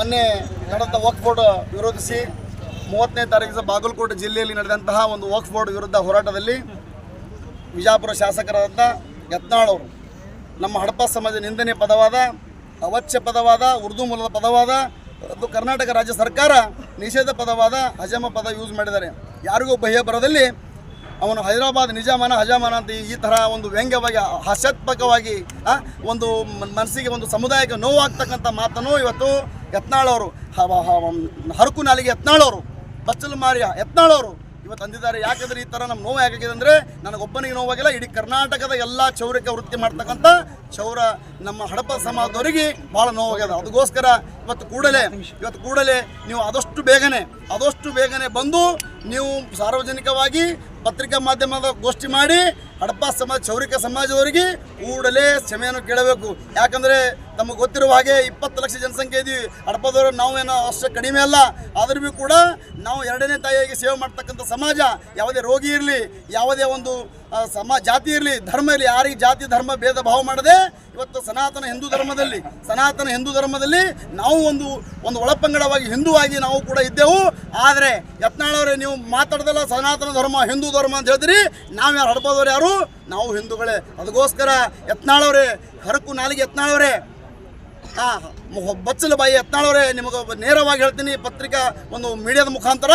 ಮೊನ್ನೆ ನಡೆದ ವಕ್ಫ್ ಬೋರ್ಡ್ ವಿರೋಧಿಸಿ ಮೂವತ್ತನೇ ತಾರೀಕು ಬಾಗಲಕೋಟೆ ಜಿಲ್ಲೆಯಲ್ಲಿ ನಡೆದಂತಹ ಒಂದು ವಕ್ಫ್ ಬೋರ್ಡ್ ವಿರುದ್ಧ ಹೋರಾಟದಲ್ಲಿ ವಿಜಾಪುರ ಶಾಸಕರಾದಂಥ ಯತ್ನಾಳ್ ಅವರು, ನಮ್ಮ ಹಡಪ ಸಮಾಜ ನಿಂದನೆ ಪದವಾದ, ಅವಚ್ಯ ಪದವಾದ, ಉರ್ದು ಮೂಲದ ಪದವಾದ, ಅದು ಕರ್ನಾಟಕ ರಾಜ್ಯ ಸರ್ಕಾರ ನಿಷೇಧ ಪದವಾದ ಹಜಮ ಪದ ಯೂಸ್ ಮಾಡಿದ್ದಾರೆ. ಯಾರಿಗೂ ಭಯ ಬರದಲ್ಲಿ ಅವನು ಹೈದರಾಬಾದ್ ನಿಜಾಮಾನ ಹಜಾಮಾನ ಅಂತ ಈ ಥರ ಒಂದು ವ್ಯಂಗ್ಯವಾಗಿ ಹಾಸ್ಯಾತ್ಮಕವಾಗಿ ಒಂದು ಮನಸ್ಸಿಗೆ ಒಂದು ಸಮುದಾಯಕ್ಕೆ ನೋವಾಗ್ತಕ್ಕಂಥ ಮಾತನ್ನು ಇವತ್ತು ಯತ್ನಾಳವರು ಹರಕು ನಾಲಿಗೆ ಯತ್ನಾಳವರು ಬಚ್ಚಲು ಮಾರಿಯ ಯತ್ನಾಳವರು ಇವತ್ತು ಅಂದಿದ್ದಾರೆ. ಯಾಕಂದ್ರೆ ಈ ಥರ ನಮ್ಮ ನೋವು ಯಾಕಾಗಿದೆ ಅಂದರೆ ನನಗೊಬ್ಬನಿಗೆ ನೋವಾಗಿಲ್ಲ ಇಡೀ ಕರ್ನಾಟಕದ ಎಲ್ಲ ಚೌರ್ಯಕ್ಕೆ ವೃತ್ತಿ ಮಾಡ್ತಕ್ಕಂಥ ಚೌರ ನಮ್ಮ ಹಡಪ ಸಮಾಜದವರಿಗೆ ಭಾಳ ನೋವಾಗಿದೆ ಅದಕ್ಕೋಸ್ಕರ ಇವತ್ತು ಕೂಡಲೇ ಇವತ್ತು ಕೂಡಲೇ ನೀವು ಆದಷ್ಟು ಬೇಗನೆ ಆದಷ್ಟು ಬೇಗನೆ ಬಂದು ನೀವು ಸಾರ್ವಜನಿಕವಾಗಿ ಪತ್ರಿಕಾ ಮಾಧ್ಯಮದ ಗೋಷ್ಠಿ ಮಾಡಿ ಹಡಪ ಸಮಾಜ, ಚೌರಿಕ ಸಮಾಜದವರಿಗೆ ಕೂಡಲೇ ಕ್ಷಮೆಯನ್ನು ಕೇಳಬೇಕು. ಯಾಕಂದರೆ ತಮಗೆ ಗೊತ್ತಿರುವ ಹಾಗೆ ಇಪ್ಪತ್ತು ಲಕ್ಷ ಜನಸಂಖ್ಯೆ ಇದೀವಿ. ಹಡಪದವರು ಏನೋ ಅಷ್ಟು ಕಡಿಮೆ ಅಲ್ಲ. ಆದರೂ ಭೀ ಕೂಡ ನಾವು ಎರಡನೇ ತಾಯಿಯಾಗಿ ಸೇವೆ ಮಾಡ್ತಕ್ಕಂಥ ಸಮಾಜ ಯಾವುದೇ ರೋಗಿ ಇರಲಿ, ಯಾವುದೇ ಒಂದು ಸಮ, ಜಾತಿ ಇರಲಿ, ಧರ್ಮ ಇರಲಿ, ಯಾರಿಗೆ ಜಾತಿ, ಧರ್ಮ, ಭೇದ ಭಾವ ಮಾಡದೆ ಇವತ್ತು ಸನಾತನ ಹಿಂದೂ ಧರ್ಮದಲ್ಲಿ, ಸನಾತನ ಹಿಂದೂ ಧರ್ಮದಲ್ಲಿ ನಾವು ಒಂದು ಒಂದು ಒಳಪಂಗಡವಾಗಿ ಹಿಂದೂ ಆಗಿ ನಾವು ಕೂಡ ಇದ್ದೆವು. ಆದರೆ ಯತ್ನಾಳವರೇ ನೀವು ಮಾತಾಡ್ದಲ್ಲ ಸನಾತನ ಧರ್ಮ, ಹಿಂದೂ ಧರ್ಮ ಅಂತ ಹೇಳಿದ್ರಿ ನಾವು ಯಾರು ಹಡ್ಬೋದವ್ರು ಯಾರು? ನಾವು ಹಿಂದೂಗಳೇ. ಅದಕ್ಕೋಸ್ಕರ ಯತ್ನಾಳವರೇ ಹರಕು ನಾಲಿಗೆ ಯತ್ನಾಳವರೇ ಹಾಂ ಬಚ್ಚಲ ಬಾಯಿ ಯತ್ನಾಳವರೇ ನಿಮಗೆ ನೇರವಾಗಿ ಹೇಳ್ತೀನಿ, ಪತ್ರಿಕಾ ಒಂದು ಮೀಡಿಯಾದ ಮುಖಾಂತರ.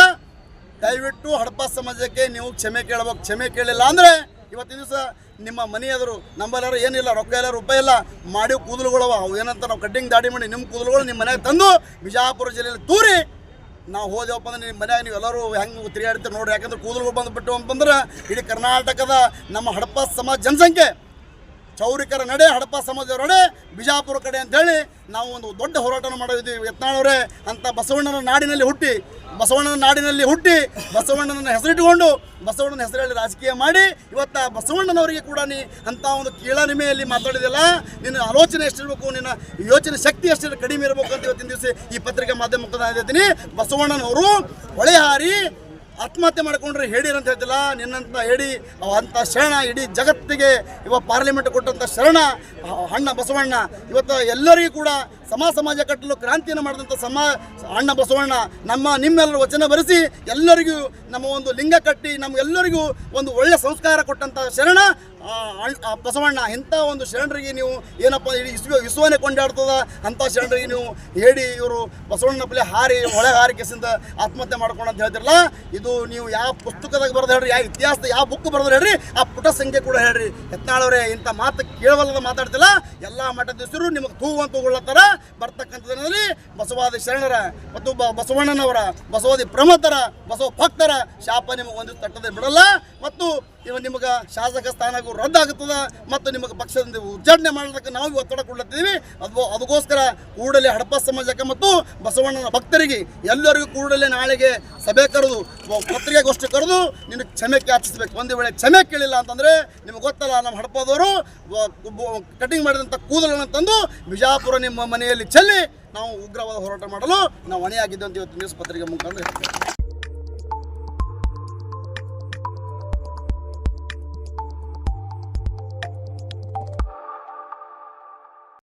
ದಯವಿಟ್ಟು ಹಡಪ ಸಮಾಜಕ್ಕೆ ನೀವು ಕ್ಷಮೆ ಕೇಳಬೇಕು. ಕ್ಷಮೆ ಕೇಳಿಲ್ಲ ಅಂದರೆ ಇವತ್ತಿನ ದಿವಸ ನಿಮ್ಮ ಮನೆ ಎದುರು ನಂಬಲ್ಲಾರು ಏನಿಲ್ಲ, ರೊಕ್ಕ ಇಲ್ಲ, ರೂಪಾಯಿ ಇಲ್ಲ, ಮಾಡಿ ಕೂದಲುಗಳವ, ಅವು ಏನಂತ ನಾವು ಕಟ್ಟಿಂಗ್ ದಾಡಿ ಮಾಡಿ ನಿಮ್ಮ ಕೂದಲುಗಳು ನಿಮ್ಮ ಮನೆಗೆ ತಂದು ಬಿಜಾಪುರ ಜಿಲ್ಲೆಯಲ್ಲಿ ತೂರಿ. ನಾವು ಹೋದೆವಪ್ಪ ಅಂದ್ರೆ ನಿಮ್ಮ ಮನ್ಯಾಗ ನೀವು ಎಲ್ಲರೂ ಹೆಂಗೆ ತಿರುಗಾಡ್ತೀರಿ ನೋಡ್ರಿ. ಯಾಕಂದ್ರೆ ಕೂದಲುಗಳು ಬಂದುಬಿಟ್ಟು ಅಂತಂದ್ರೆ ಇಡೀ ಕರ್ನಾಟಕದ ನಮ್ಮ ಹಡಪ ಸಮಾಜ ಜನಸಂಖ್ಯೆ. ಚೌರಿಕರ ನಡೆ, ಹಡಪ ಸಮಾಜದವರ ನಡೆ, ಬಿಜಾಪುರ ಕಡೆ ಅಂತೇಳಿ ನಾವು ಒಂದು ದೊಡ್ಡ ಹೋರಾಟನ ಮಾಡಿದ್ದೀವಿ. ಯತ್ನಾಳವರೇ, ಅಂತ ಬಸವಣ್ಣನ ನಾಡಿನಲ್ಲಿ ಹುಟ್ಟಿ, ಬಸವಣ್ಣನ ನಾಡಿನಲ್ಲಿ ಹುಟ್ಟಿ ಬಸವಣ್ಣನ ಹೆಸರಿಟ್ಟುಕೊಂಡು, ಬಸವಣ್ಣನ ಹೆಸರಲ್ಲಿ ರಾಜಕೀಯ ಮಾಡಿ, ಇವತ್ತು ಬಸವಣ್ಣನವರಿಗೆ ಕೂಡ ನೀ ಅಂತ ಒಂದು ಕೀಳರಿಮೆಯಲ್ಲಿ ಮಾತಾಡಿದೆಲ್ಲ ನಿನ್ನ ಆಲೋಚನೆ ಎಷ್ಟಿರಬೇಕು, ನಿನ್ನ ಯೋಚನೆ ಶಕ್ತಿ ಎಷ್ಟು ಕಡಿಮೆ ಇರಬೇಕು ಅಂತ ಇವತ್ತಿನ ದಿವಸ ಈ ಪತ್ರಿಕಾ ಮಾಧ್ಯಮ ಇದ್ದೀನಿ ಬಸವಣ್ಣನವರು ಹೊಳೆ ಹಾರಿ ಆತ್ಮಹತ್ಯೆ ಮಾಡಿಕೊಂಡ್ರೆ ಹೇಳಿರ ಅಂತ ಹೇಳ್ತಿಲ್ಲ. ನಿನ್ನಂತ ಹೇಳಿ ಅಂಥ ಶರಣ ಇಡೀ ಜಗತ್ತಿಗೆ ಇವ ಪಾರ್ಲಿಮೆಂಟ್ ಕೊಟ್ಟಂಥ ಶರಣ ಅಣ್ಣ ಬಸವಣ್ಣ, ಇವತ್ತು ಎಲ್ಲರಿಗೂ ಕೂಡ ಸಮ ಸಮಾಜ ಕಟ್ಟಲು ಕ್ರಾಂತಿಯನ್ನು ಮಾಡಿದಂಥ ಸಮ ಅಣ್ಣ ಬಸವಣ್ಣ, ನಮ್ಮ ನಿಮ್ಮೆಲ್ಲರ ವಚನ ಬರೆಸಿ ಎಲ್ಲರಿಗೂ ನಮ್ಮ ಒಂದು ಲಿಂಗ ಕಟ್ಟಿ ನಮಗೆಲ್ಲರಿಗೂ ಒಂದು ಒಳ್ಳೆಯ ಸಂಸ್ಕಾರ ಕೊಟ್ಟಂಥ ಶರಣ ಬಸವಣ್ಣ. ಇಂಥ ಒಂದು ಶರಣರಿಗೆ ನೀವು ಏನಪ್ಪ ಇಡೀ ವಿಶ್ವ ವಿಶ್ವನೇ ಕೊಂಡಾಡ್ತದ? ಅಂಥ ಶರಣರಿಗೆ ನೀವು ಹೇಳಿ ಇವರು ಬಸವಣ್ಣ ಬಲೆ ಹಾರಿ, ಹೊಳೆ ಹಾರಿಕೆಸಿಂದ ಆತ್ಮಹತ್ಯೆ ಮಾಡ್ಕೊಂಡು ಅಂತ ಹೇಳ್ತಿರಲ್ಲ, ಇದು ನೀವು ಯಾವ ಪುಸ್ತಕದಾಗ ಬರೆದು ಹೇಳ್ರಿ, ಯಾವ ಇತಿಹಾಸದ ಯಾವ ಬುಕ್ ಬರೆದು ಹೇಳ್ರಿ, ಆ ಪುಟ ಸಂಖ್ಯೆ ಕೂಡ ಹೇಳ್ರಿ. ಹೆತ್ನಾಳವ್ರೆ ಇಂಥ ಮಾತು ಕೇಳವಲ್ಲದ ಮಾತಾಡ್ತಿಲ್ಲ, ಎಲ್ಲ ಮಠದ ಹೆಸರು ನಿಮಗೆ ತೂ ಅಂತ ತಗೊಳ್ಳತ್ತಾರ. ಬರ್ತಕ್ಕಂಥ ದಿನದಲ್ಲಿ ಬಸವಾದಿ ಶರಣರ ಮತ್ತು ಬಸವಣ್ಣನವರ, ಬಸವಾದಿ ಪ್ರಮತರ ಬಸವ ಭಕ್ತರ ಶಾಪ ನಿಮಗೆ ಒಂದು ತಟ್ಟದೆ ಬಿಡಲ್ಲ. ಮತ್ತು ಇವ ನಿಮಗೆ ಶಾಸಕ ಸ್ಥಾನಕ್ಕೂ ರದ್ದಾಗುತ್ತದೆ ಮತ್ತು ನಿಮಗೆ ಪಕ್ಷದಿಂದ ಉಚ್ಚಾಟನೆ ಮಾಡೋದಕ್ಕೆ ನಾವು ಒತ್ತಡ ಕೊಡ್ಲತ್ತೀವಿ ಅದು ಅದಕ್ಕೋಸ್ಕರ ಕೂಡಲೇ ಹಡಪ ಸಮಾಜಕ್ಕೆ ಮತ್ತು ಬಸವಣ್ಣನ ಭಕ್ತರಿಗೆ ಎಲ್ಲರಿಗೂ ಕೂಡಲೇ ನಾಳೆಗೆ ಸಭೆ ಕರೆದು ಪತ್ರಿಕೆಗೋಷ್ಠಿ ಕರೆದು ನಿನಗೆ ಕ್ಷಮೆ ಯಾಚಿಸಬೇಕು. ಒಂದು ವೇಳೆ ಕ್ಷಮೆ ಕೇಳಿಲ್ಲ ಅಂತಂದರೆ ನಿಮಗೆ ಗೊತ್ತಲ್ಲ, ನಮ್ಮ ಹಡಪದವರು ಕಟಿಂಗ್ ಮಾಡಿದಂಥ ಕೂದಲನ್ನು ತಂದು ಬಿಜಾಪುರ ನಿಮ್ಮ ಮನೆಯಲ್ಲಿ ಚೆಲ್ಲಿ ನಾವು ಉಗ್ರವಾದ ಹೋರಾಟ ಮಾಡಲು ನಾವು ಹೊಣೆಯಾಗಿದ್ದು ಇವತ್ತು ನ್ಯೂಸ್ ಪತ್ರಿಕೆ ಮುಖಾಂತರ